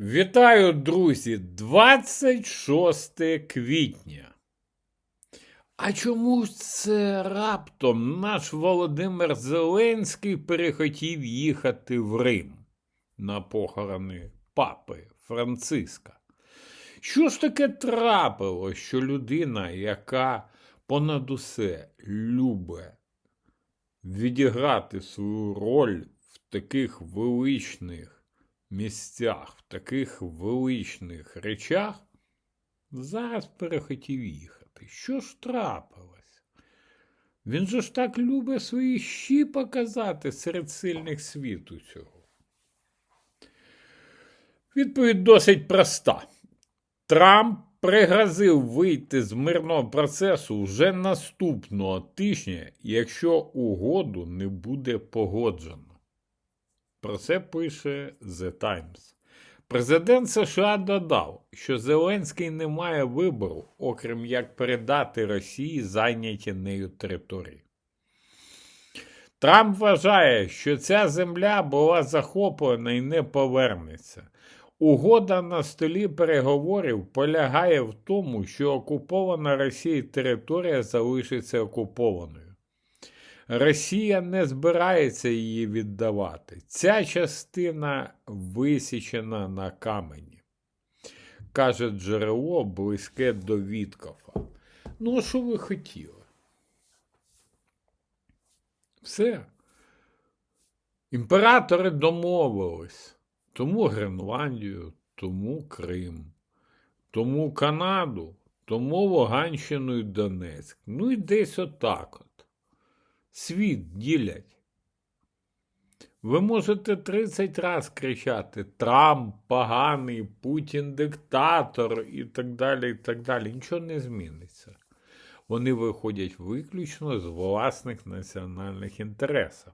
Вітаю, друзі! 26 квітня. А чому це раптом наш Володимир Зеленський перехотів їхати в Рим на похорони папи Франциска? Що ж таке трапило, що людина, яка понад усе любить відіграти свою роль в таких величних місцях, в таких величних речах, зараз перехотів їхати. Що ж трапилось? Він же ж так любить свої щі показати серед сильних світу цього. Відповідь досить проста. Трамп пригрозив вийти з мирного процесу вже наступного тижня, якщо угоду не буде погоджено. Про це пише The Times. Президент США додав, що Зеленський не має вибору, окрім як передати Росії зайняті нею території. Трамп вважає, що ця земля була захоплена і не повернеться. Угода на столі переговорів полягає в тому, що окупована Росією територія залишиться окупованою. Росія не збирається її віддавати. Ця частина висічена на камені, каже джерело близьке до Віткофа. Ну, що ви хотіли? Все. Імператори домовились. Тому Гренландію, тому Крим, тому Канаду, тому Луганщину і Донецьк. Ну і десь отак от. Світ ділять. Ви можете 30 раз кричати Трамп поганий, Путін диктатор і так далі. і так далі. Нічого не зміниться. Вони виходять виключно з власних національних інтересів.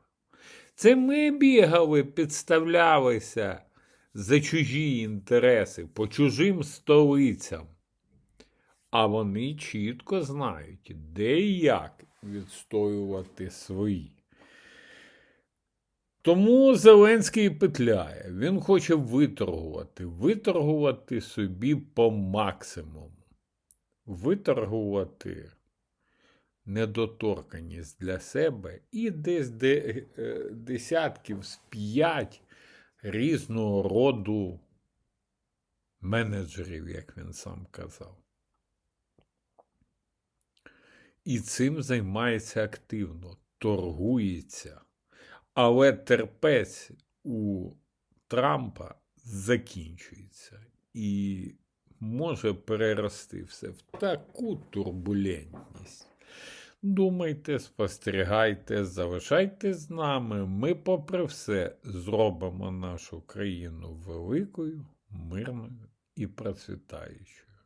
Це ми бігали, підставлялися за чужі інтереси по чужим столицям. А вони чітко знають, де і як відстоювати свої. Тому Зеленський петляє. Він хоче виторгувати, виторгувати собі по максимуму, виторгувати недоторканість для себе і десь де, е, десятків з п'ять різного роду менеджерів, як він сам казав. І цим займається активно, торгується. Але терпець у Трампа закінчується і може перерости все в таку турбулентність. Думайте, спостерігайте, залишайтесь з нами. Ми, попри все, зробимо нашу країну великою, мирною і процвітаючою.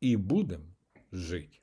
І будемо жити.